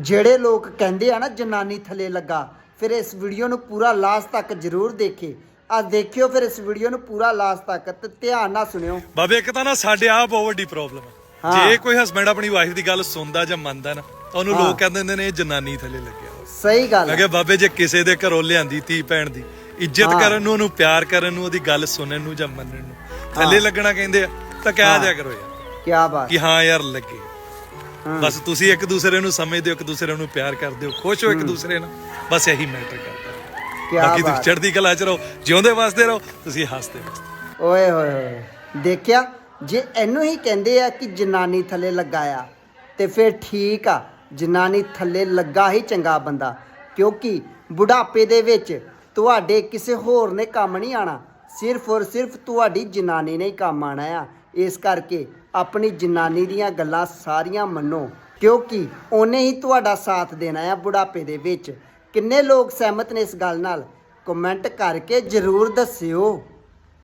ਜਿਹੜੇ ਲੋਕ ਕਹਿੰਦੇ ਆ ਨਾ ਜਨਾਨੀ ਥੱਲੇ ਲੱਗਾ ਫਿਰ ਇਸ ਵੀਡੀਓ ਨੂੰ ਪੂਰਾ ਲਾਸਟ ਤੱਕ ਜ਼ਰੂਰ ਦੇਖੇ ਆ ਦੇਖਿਓ ਫਿਰ ਇਸ ਵੀਡੀਓ ਨੂੰ ਪੂਰਾ ਲਾਸਟ ਤੱਕ ਤੇ ਧਿਆਨ ਨਾਲ ਸੁਣਿਓ ਬਾਬੇ ਇੱਕ ਤਾਂ ਨਾ ਸਾਡੇ ਆ ਬਹੁਤ ਵੱਡੀ ਪ੍ਰੋਬਲਮ ਹਾਂ। ਜੇ ਕੋਈ ਹਸਬੰਡ ਆਪਣੀ ਵਾਈਫ ਦੀ ਗੱਲ ਸੁਣਦਾ ਜਾਂ ਮੰਨਦਾ ਨਾ ਤਾਂ ਉਹਨੂੰ। ਲੋਕ ਕਹਿੰਦੇ ਹੁੰਦੇ ਨੇ ਇਹ ਜਨਾਨੀ ਥੱਲੇ ਲੱਗਿਆ। ਸਹੀ ਗੱਲ ਕਿਹਾ ਬਾਬੇ ਜੇ ਕਿਸੇ ਦੇ ਘਰੋਂ ਲਿਆਂਦੀ ਧੀ ਭੈਣ ਦੀ ਇੱਜ਼ਤ। ਕਰਨ ਨੂੰ ਉਹਨੂੰ ਪਿਆਰ ਕਰਨ ਨੂੰ ਉਹਦੀ ਗੱਲ ਸੁਣਨ ਨੂੰ ਜਾਂ ਮੰਨਣ ਨੂੰ ਥੱਲੇ ਲੱਗਣਾ ਕਹਿੰਦੇ ਆ ਤਾਂ ਕਹਿ ਦਿਆ ਕਰੋ ਯਾਰ ਕੀ ਬਾਤ ਕਿ ਹਾਂ ਯਾਰ ਲੱਗੇ। ਬਸ ਤੁਸੀਂ ਇੱਕ ਦੂਸਰੇ ਨੂੰ ਸਮਝਦੇ ਹੋ ਇੱਕ ਦੂਸਰੇ ਨੂੰ ਪਿਆਰ ਕਰਦੇ ਹੋ ਖੁਸ਼ ਹੋ ਇੱਕ ਦੂਸਰੇ ਨਾਲ। ਬਸ ਇਹੀ ਮੈਟਰ ਕਰਦਾ ਕੀ ਬਾਕੀ ਤੁਸੀਂ ਬਾਤ। ਚੜ੍ਹਦੀ ਕਲਾ ਚ ਰਹੋ ਜਿਉਂਦੇ ਵਸਦੇ ਰਹੋ ਤੁਸੀਂ ਹੱਸਦੇ ਵਸਦੇ ਓਏ ਹੋਏ ਹੋਏ ਦੇਖਿਆ ਜੇ ਇਹਨੂੰ ਹੀ ਕਹਿੰਦੇ ਆ ਕਿ ਜਨਾਨੀ ਥੱਲੇ ਲੱਗਾ ਆ ਤੇ ਫਿਰ ਠੀਕ ਆ ਜਨਾਨੀ ਥੱਲੇ ਲੱਗਾ ਹੀ ਚੰਗਾ ਬੰਦਾ ਕਿਉਂਕਿ ਬੁਢਾਪੇ ਦੇ ਵਿੱਚ ਤੁਹਾਡੇ ਕਿਸੇ ਹੋਰ ਨੇ ਕੰਮ ਨਹੀਂ ਆਣਾ ਸਿਰਫ ਔਰ ਸਿਰਫ ਤੁਹਾਡੀ ਜਨਾਨੀ ਨੇ ਹੀ ਕੰਮ ਆਣਾ ਆ। ਇਸ ਕਰਕੇ ਆਪਣੀ ਜਨਾਨੀ ਦੀਆਂ ਗੱਲਾਂ ਸਾਰੀਆਂ ਮੰਨੋ, ਕਿਉਂਕਿ ਉਹਨੇ ਹੀ ਤੁਹਾਡਾ ਸਾਥ ਦੇਣਾ ਆ ਬੁਢਾਪੇ ਦੇ ਵਿੱਚ। ਕਿੰਨੇ ਲੋਕ ਸਹਿਮਤ ਨੇ ਇਸ ਗੱਲ ਨਾਲ? ਕਮੈਂਟ ਕਰਕੇ ਜਰੂਰ ਦੱਸਿਓ।